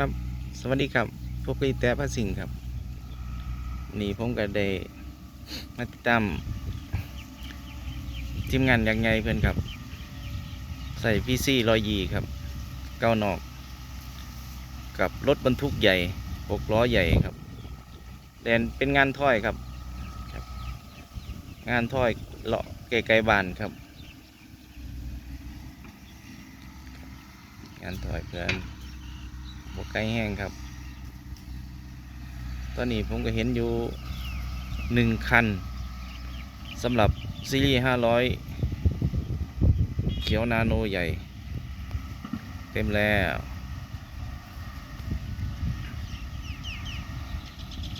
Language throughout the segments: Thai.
ครับ สวัสดีครับพวกพี่แต่พระสิงห์ครับ นี่ผมก็ได้มาติดตามทีมงานย่างไงเพื่อนครับ ใส่พีซีรอยยีครับเก้านอก กับรถบรรทุกใหญ่หกล้อใหญ่ครับแดนเป็นงานถ้อยครับครับงานถ้อยเลาะไกลๆบานครับ งานถ้อยเพื่อน บกไก่แห้งครับ ตอนนี้ผมก็เห็นอยู่หนึ่งคันสำหรับซีรีส์ห้าร้อยเขียวนาโนใหญ่ เต็มแล้ว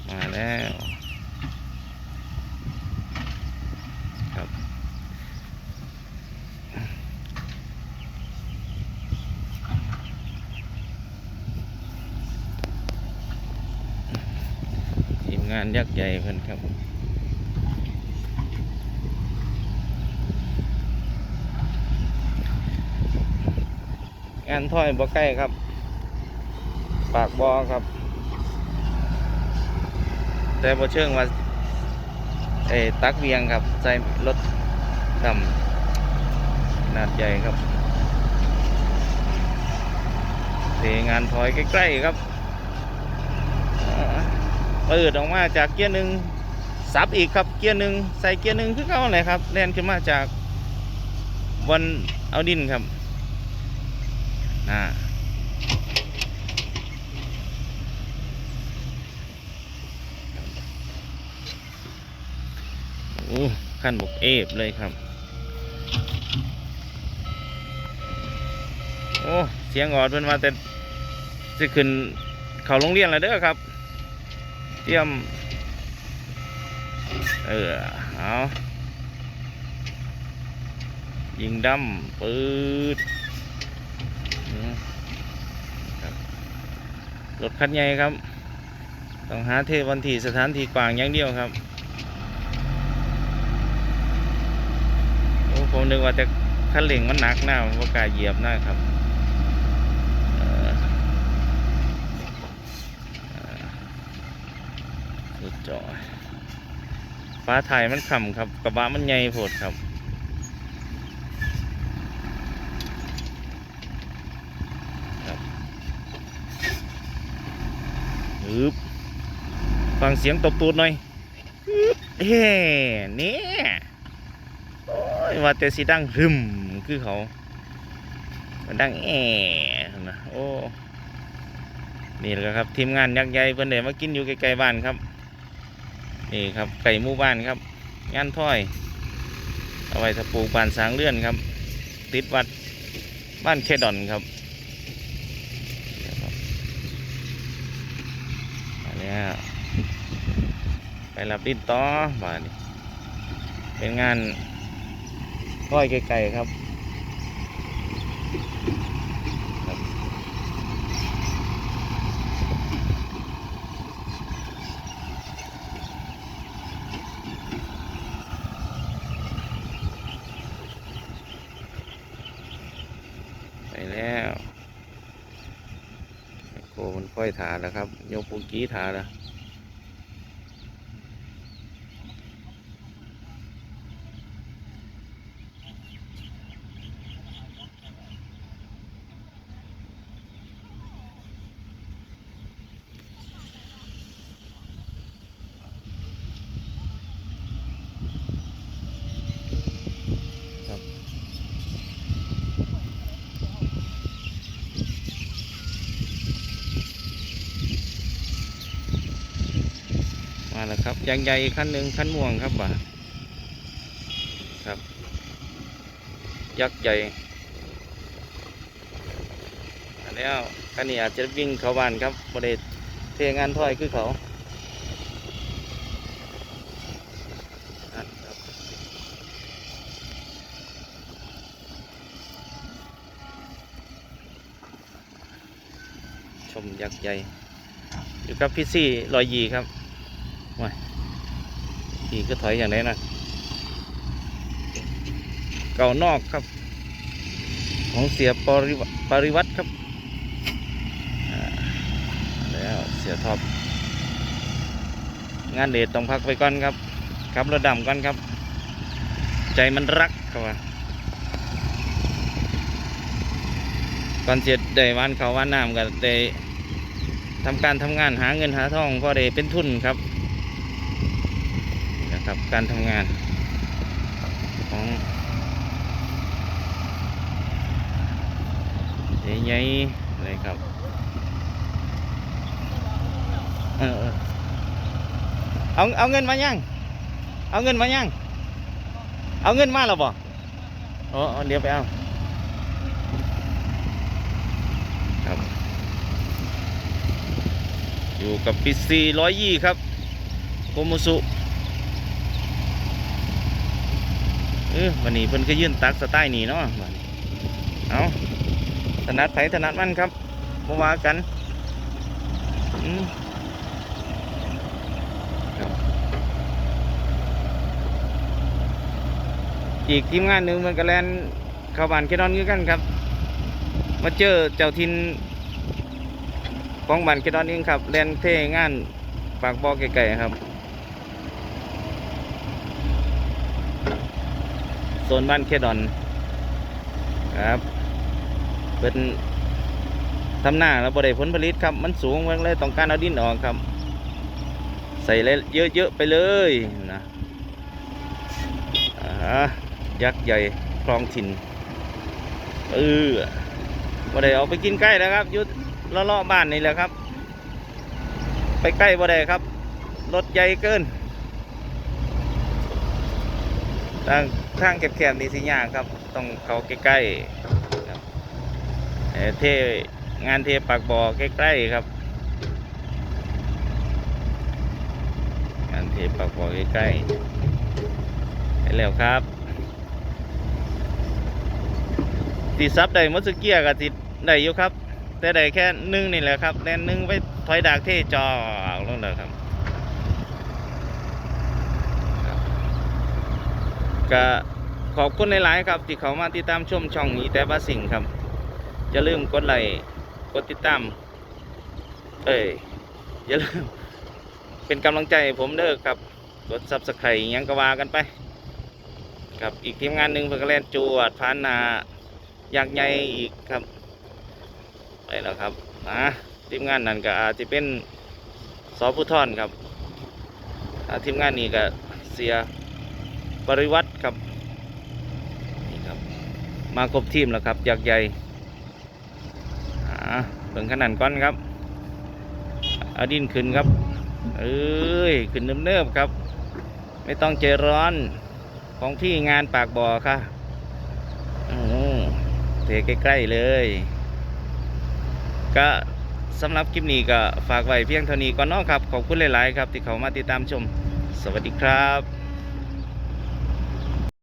มาแล้ว ครับ ทีม งานยักษ์ใหญ่เพิ่นครับงานถ้อยบ่ใกล้ครับ ปากบ่อครับ แต่บ่เชิงว่าเอ้ตักเวียงครับใส่รถดำขนาดใหญ่ครับเทงานถอยใกล้ๆครับ เปิดออกมาจากเกียร์หนึ่งซับอีกครับเกียร์หนึ่งใส่เกียร์หนึ่งคือเขาเลยครับแล่นขึ้นมาจากวันเอาดินครับน่าโอ้ขั้นบกเอฟเลยครับ โอ้ เสียงออดเพิ่นมาแต่จะขึ้นเขาโรงเรียนแล้วเด้อครับ เตรียม เออเอายิงดำปืดรถคันใหญ่ครับ ต้องหาเทวันที่สถานที่กว้างอย่างเดียวครับ โอ้ผมนึกว่าจะคันเร่งมันหนักหน้าผมก็กล้าเหยียบหน้าครับเออเออ จอฟ้าถ่ายมันขำครับกระบะมันใหญ่โพดครับครับฮึบฟังเสียงตบตูดหน่อยเฮ้นี่โอ้ยว่าแต่สิดังหึมคือเขามันดังแอ่นะโอ้นี่แหละครับทีมงานยักษ์ใหญ่เพิ่นเดมากินอยู่ไกลๆบ้านครับ นี่ครับไก่หมู่บ้านครับงานถ้อย เอาไว้ถ้าปลูกบ้านสร้างเลื่อนครับ ติดวัดบ้านแคดอนครับนี่ครับมาแล้ไปรับดินต่อบ้าเป็นงานถ้อยไก่ๆครับ ไปแล้วโคมันค่ อยถาแล้วครับโยกปุกี้ถาแล้ว แล้วครับยางใหญ่ขั้นหนึ่งขั้นม่วงครับบ่าครับ ยักษ์ใหญ่อันแล้วคันนี้อาจจะวิ่งเขาบ้านครับบริเทงานถ้อยคือเขาชมยักษ์ใหญ่อยู่กับพี่ซี่ลอยยีครับ ขี่ก็ถอยอย่างไรนะเก่านอกครับ ของเสียปริวปริวัติครับอ่าจะท็อปงานเดทต้องพักไปก่อนครับขับรถดำก่อนครับ ใจมันรักครับว่าก่อนเสร็จได้วันเขาวันน้ำก็ได้ทำการทำงานหาเงินหาทองก็ได้เป็นทุนครับ นี่นะครับการทำงานของใหญ่ๆเลยครับเออเอาเอาเงินมายัง เอาเงินมายัง เอาเงินมาแล้วบ่อ๋ออ๋อเดี๋ยวไปเอาครับ อยู่กับปิซีร้อยยี่ครับโกมุสุ เออวันนี้เพิ่นก็ยื่นตักสไตล์นี้เนาะเอาถนัดไผถนัดมันครับมาว่ากันอีกทีมงานหนึ่งมันก็แลนเข้าบ้านแค่นอนคือกันครับ มาเจอเจ้าทินของบ้านแค่นอนเองครับแลนเท่งานปากบอไก่ๆครับ โซนบ้านเคดอนครับเป็นทำหน้าแล้วบริผลผลิตครับมันสูงมากเลยต้องการเอาดินออกครับ ใส่เลยเยอะๆไปเลยนะอ่ายักษ์ใหญ่คลองถิ่นเออบ่ได้เอาไปกินใกล้แล้วครับยุดเลาะๆบ้านนี่แหละครับ ไปใกล้บ่ได้ครับรถใหญ่เกินทาง ทางแคบๆนี่สิยากครับ ต้องเขาใกล้ๆครับเทงานเทปากบ่อใกล้ๆครับ งานเทปากบ่อใกล้ๆไปแล้วครับติดซับได้มดสเกียกับติดได้อยู่ครับ แต่ได้แค่หนึ่งนี่แหละครับแน่นนึ่งไปถอยดากเทจอลงเลยครับ ก็ขอบคุณหลาย ๆ ครับ ที่เขามาติดตามชมช่องนี้แต่ว่าสิ่งครับอย่าลืมกดไลค์กดติดตาม เอ้ยอย่าลืมเป็นกำลังใจผมเด้อครับ กดซับสไครต์ยังกว่ากันไป ครับอีกทีมงานหนึ่งเพื่อกแลนจวดพานนาอยากใหญ่อีกครับ ไปแล้วครับนะทีมงานนั้นก็อาจจะเป็นสอผู้ทอนครับทีมงานนี้ก็เสีย ปริวัติครับนี่ครับ มาครบทีมแล้วครับยักษ์ใหญ่อ่าเบิ่งขนาดก้อนครับอาดินขึ้นครับเอ้ยขึ้นเนิบๆครับ ไม่ต้องใจร้อนของพี่งานปากบ่อค่ะอืมเทใกล้ๆเลยก็สำหรับคลิปนี้ก็ฝากไว้เพียงเท่านี้ก่อนเนาะครับ ขอบคุณหลาย ๆ ครับ ที่เขามาติดตามชม สวัสดีครับ